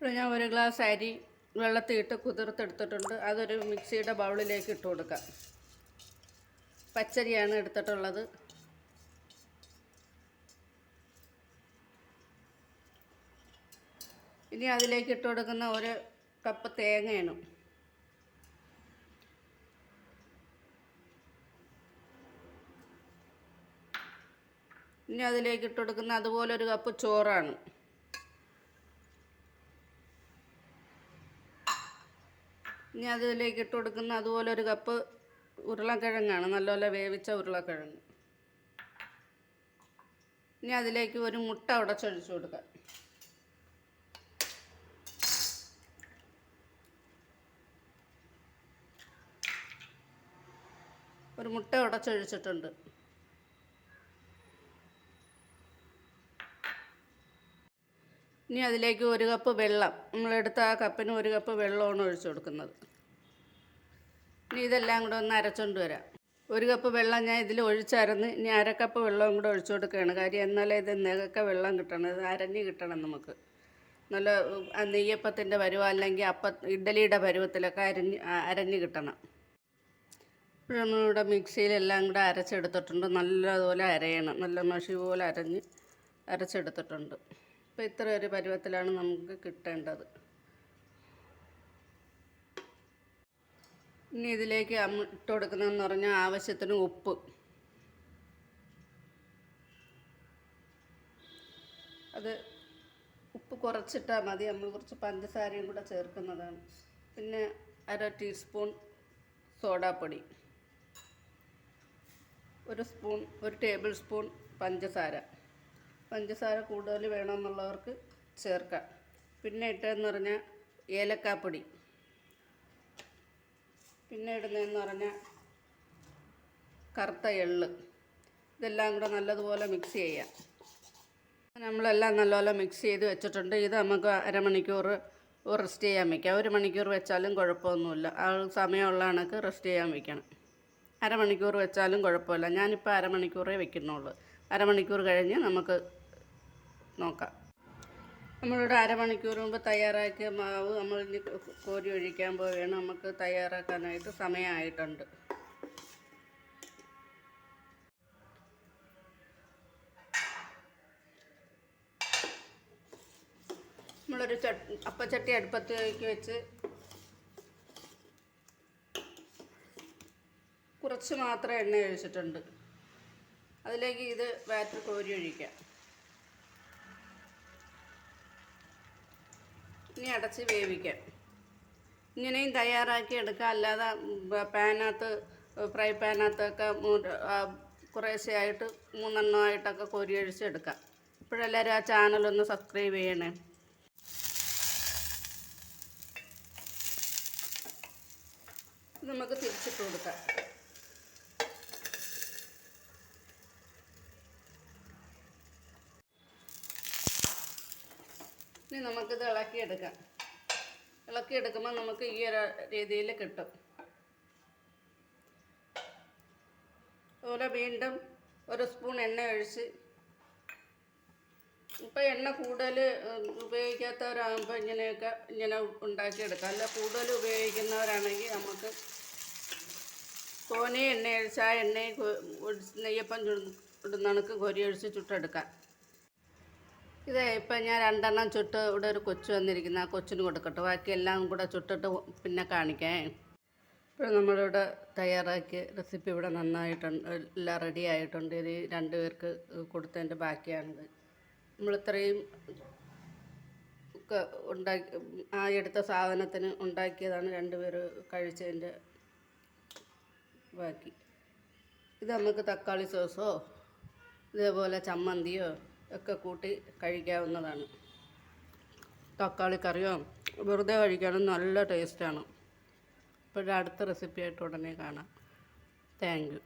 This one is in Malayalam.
ഇവിടെ ഞാൻ ഒരു ഗ്ലാസ് അരി വെള്ളത്തിയിട്ട് കുതിർത്തെടുത്തിട്ടുണ്ട്. അതൊരു മിക്സിയുടെ ബൗളിലേക്ക് ഇട്ട് കൊടുക്കാം. പച്ചരിയാണ് എടുത്തിട്ടുള്ളത്. ഇനി അതിലേക്ക് ഇട്ട് കൊടുക്കുന്ന ഒരു കപ്പ് തേങ്ങയാണ്. ഇനി അതിലേക്ക് ഇട്ട് കൊടുക്കുന്ന അതുപോലെ ഒരു കപ്പ് ചോറാണ്. ഇനി അതിലേക്ക് ഇട്ട് കൊടുക്കുന്ന അതുപോലെ ഒരു കപ്പ് ഉരുളക്കിഴങ്ങാണ്. നല്ലപോലെ വേവിച്ച ഉരുളക്കിഴങ്ങ്. ഇനി അതിലേക്ക് ഒരു മുട്ട ഉടച്ചൊഴിച്ചു കൊടുക്കാം. ഒരു മുട്ട ഉടച്ചൊഴിച്ചിട്ടുണ്ട്. ഇനി അതിലേക്ക് ഒരു കപ്പ് വെള്ളം. നമ്മളെടുത്ത ആ കപ്പിന് ഒരു കപ്പ് വെള്ളമാണ് ഒഴിച്ചു കൊടുക്കുന്നത്. ഇനി ഇതെല്ലാം കൂടെ ഒന്ന് അരച്ചുകൊണ്ട് വരാം. ഒരു കപ്പ് വെള്ളം ഞാൻ ഇതിൽ ഒഴിച്ചരന്ന് ഇനി അര കപ്പ് വെള്ളവും കൂടെ ഒഴിച്ചു കൊടുക്കുകയാണ്. കാര്യം എന്നാലേ ഇത് നികക്ക വെള്ളം കിട്ടണം. ഇത് അരഞ്ഞ് കിട്ടണം നമുക്ക്. നല്ല നെയ്യപ്പത്തിന്റെ പരുവം അല്ലെങ്കിൽ അപ്പ ഇഡ്ഡലിയുടെ പരുവത്തിലൊക്കെ അരഞ്ഞ് അരഞ്ഞ് കിട്ടണം. ഇപ്പോൾ നമ്മളിവിടെ മിക്സിയിലെല്ലാം കൂടെ അരച്ചെടുത്തിട്ടുണ്ട്. നല്ലതുപോലെ അരയണം. നല്ല മഷി പോലെ അരഞ്ഞ് അരച്ചെടുത്തിട്ടുണ്ട്. അപ്പോൾ ഇത്ര ഒരു പരുവത്തിലാണ് നമുക്ക് കിട്ടേണ്ടത്. ഇനി ഇതിലേക്ക് ഇട്ട് കൊടുക്കുന്നതെന്ന് പറഞ്ഞാൽ ആവശ്യത്തിന് ഉപ്പ്. അത് ഉപ്പ് കുറച്ചിട്ടാൽ മതി. നമ്മൾ കുറച്ച് പഞ്ചസാരയും കൂടെ ചേർക്കുന്നതാണ്. പിന്നെ അര ടീസ്പൂൺ സോഡാപ്പൊടി. ഒരു സ്പൂൺ ഒരു ടേബിൾ സ്പൂൺ പഞ്ചസാര. പഞ്ചസാര കൂടുതൽ വേണമെന്നുള്ളവർക്ക് ചേർക്കാം. പിന്നെ ഇട്ടതെന്ന് പറഞ്ഞാൽ ഏലക്കാപ്പൊടി. പിന്നെ ഇടുന്നതെന്ന് പറഞ്ഞാൽ കറുത്ത എള്ള്. ഇതെല്ലാം കൂടെ നല്ലതുപോലെ മിക്സ് ചെയ്യാം. നമ്മളെല്ലാം നല്ലപോലെ മിക്സ് ചെയ്ത് വെച്ചിട്ടുണ്ട്. ഇത് നമുക്ക് അരമണിക്കൂർ റെസ്റ്റ് ചെയ്യാൻ വയ്ക്കാം ഒരു മണിക്കൂർ വെച്ചാലും കുഴപ്പമൊന്നുമില്ല. ആ സമയമുള്ള കണക്ക് റെസ്റ്റ് ചെയ്യാൻ വയ്ക്കണം അരമണിക്കൂർ വെച്ചാലും കുഴപ്പമില്ല. ഞാനിപ്പോൾ അരമണിക്കൂറേ വെക്കുന്നുള്ളൂ. അരമണിക്കൂർ കഴിഞ്ഞ് നമുക്ക് നോക്കാം. നമ്മളിവിടെ അരമണിക്കൂർ മുമ്പ് തയ്യാറാക്കിയ മാവ് നമ്മൾ ഇനി കോരി ഒഴിക്കാൻ പോവുകയാണ്. നമുക്ക് തയ്യാറാക്കാനായിട്ട് സമയമായിട്ടുണ്ട്. നമ്മളൊരു ചട്ട് അപ്പച്ചട്ടി അടുപ്പത്തേക്ക് വെച്ച് കുറച്ച് മാത്രം എണ്ണ ഒഴിച്ചിട്ടുണ്ട്. അതിലേക്ക് ഇത് വാറ്റർ കോരി ഒഴിക്കാം. ഇനി അടച്ച് വേവിക്കാം. ഇങ്ങനെയും തയ്യാറാക്കി എടുക്കാം. അല്ലാതെ പാനകത്ത് ഫ്രൈ പാനകത്തൊക്കെ കുറേശ്ശെയായിട്ട് മൂന്നെണ്ണമായിട്ടൊക്കെ കോരി ഒഴിച്ചെടുക്കാം ഇപ്പോഴെല്ലാവരും ആ ചാനലൊന്ന് സബ്സ്ക്രൈബ് ചെയ്യണേ. നമുക്ക് തിരിച്ചിട്ട് കൊടുക്കാം. ഇനി നമുക്കിത് ഇളക്കിയെടുക്കാം. ഇളക്കിയെടുക്കുമ്പോൾ നമുക്ക് ഈ ഒരു രീതിയിൽ കിട്ടും. അതുപോലെ വീണ്ടും ഒരു സ്പൂൺ എണ്ണ ഒഴിച്ച് ഇപ്പം എണ്ണ കൂടുതൽ ഉപയോഗിക്കാത്തവരാകുമ്പോൾ ഇങ്ങനെയൊക്കെ ഇങ്ങനെ ഉണ്ടാക്കിയെടുക്കാം. അല്ല കൂടുതൽ ഉപയോഗിക്കുന്നവരാണെങ്കിൽ നമുക്ക് തോനെ എണ്ണ ഒഴിച്ച് ആ എണ്ണയും നെയ്യപ്പം ചുട് ഇടുന്നണക്ക് കൊരി ഒഴിച്ച് ചുട്ടെടുക്കാം. ഇത് ഇപ്പം ഞാൻ രണ്ടെണ്ണം ചുട്ട് ഇവിടെ ഒരു കൊച്ചു വന്നിരിക്കുന്ന. ആ കൊച്ചിന് കൊടുക്കട്ടെ. ബാക്കി എല്ലാം കൂടെ ചുട്ടിട്ട് പിന്നെ കാണിക്കാം. ഇപ്പോൾ നമ്മളിവിടെ തയ്യാറാക്കിയ റെസിപ്പി ഇവിടെ നന്നായിട്ടുണ്ട്. എല്ലാം റെഡി ആയിട്ടുണ്ട്. ഇത് രണ്ട് പേർക്ക് കൊടുത്തതിന്റെ ബാക്കിയാണിത്. നമ്മളിത്രയും ഒക്കെ ഉണ്ടാക്കി ആ എടുത്ത സാധനത്തിന് ഉണ്ടാക്കിയതാണ് രണ്ട് പേര് കഴിച്ചതിന്റെ ബാക്കി. ഇത് നമുക്ക് തക്കാളി സോസോ ഇതേപോലെ ചമ്മന്തിയോ ഒക്കെ കൂട്ടി കഴിക്കാവുന്നതാണ്. തക്കാളി കറിയോ? വെറുതെ കഴിക്കാനും നല്ല ടേസ്റ്റാണ് ഇപ്പോഴടുത്ത റെസിപ്പിയായിട്ട് ഉടനെ കാണാം. Thank you